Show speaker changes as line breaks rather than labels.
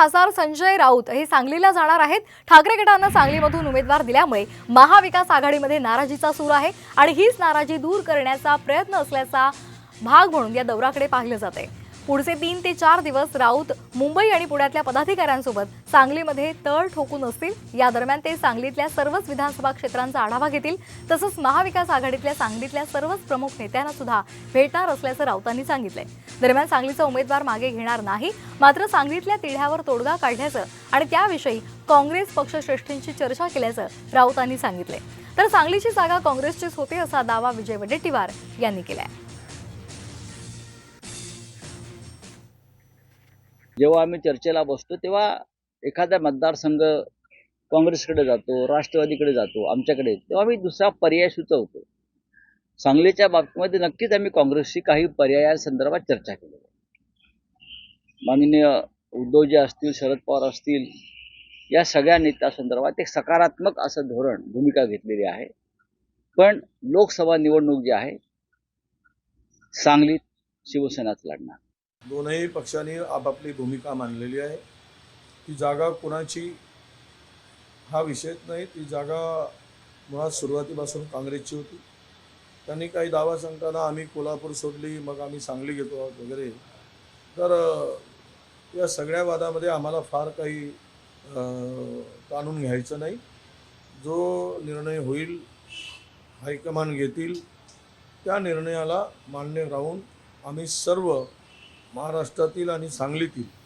खासदार संजय राऊत हे सांगलीला जाणार आहेत. ठाकरे गटानं सांगलीमधून उमेदवार दिल्यामुळे महाविकास आघाडीमध्ये नाराजीचा सूर आहे आणि हीच नाराजी दूर करण्याचा प्रयत्न असल्याचा भाग म्हणून या दौराकडे पाहिलं जाते पुढचे तीन ते चार दिवस राऊत मुंबई आणि पुण्यातल्या पदाधिकाऱ्यांसोबत सांगलीमध्ये तळ ठोकून असतील. या दरम्यान ते सांगलीतल्या सर्वच विधानसभा क्षेत्रांचा आढावा घेतील. तसंच महाविकास आघाडीतल्या सांगलीतल्या सर्वच प्रमुख नेत्यांना सुद्धा भेटणार असल्याचं राऊतांनी सांगितलंय. दरम्यान सांगलीचा उमेदवार मागे घेणार नाही. मात्र सांगलीतल्या तिढ्यावर तोडगा काढल्याचं आणि त्याविषयी काँग्रेस पक्षश्रेष्ठींशी चर्चा केल्याचं राऊतांनी सांगितलंय. तर सांगलीची जागा काँग्रेसचीच होते असा दावा विजय वडेट्टीवार यांनी केलाय.
जेव्हा आम्ही चर्चेला बसतो तेव्हा एखादा मतदारसंघ काँग्रेसकडे जातो राष्ट्रवादीकडे जातो आमच्याकडे तेव्हा आम्ही दुसरा पर्याय सुचवतो. सांगलीच्या बाबतीमध्ये नक्कीच आम्ही काँग्रेसशी काही पर्यायासंदर्भात चर्चा केली माननीय उद्धवजी असतील शरद पवार असतील या सगळ्या नेत्यासंदर्भात एक सकारात्मक असं धोरण भूमिका घेतलेली आहे. पण लोकसभा निवडणूक जी आहे सांगलीत शिवसेनाच लढणार.
दोनही पक्षांनी आपापली भूमिका मांडलेली आहे. ती जागा कोणाची? हा विषयच नाही. ती जागा मुळात सुरुवातीपासून काँग्रेसची होती. त्यांनी काही दावा सांगताना आम्ही कोल्हापूर सोडली मग आम्ही सांगली घेतो आहोत वगैरे. तर या सगळ्या वादामध्ये आम्हाला फार काही ताणून घ्यायचं नाही. जो निर्णय होईल हायकमांड घेतील त्या निर्णयाला मान्य राहून आम्ही सर्व महाराष्ट्रातील आणि सांगलीतील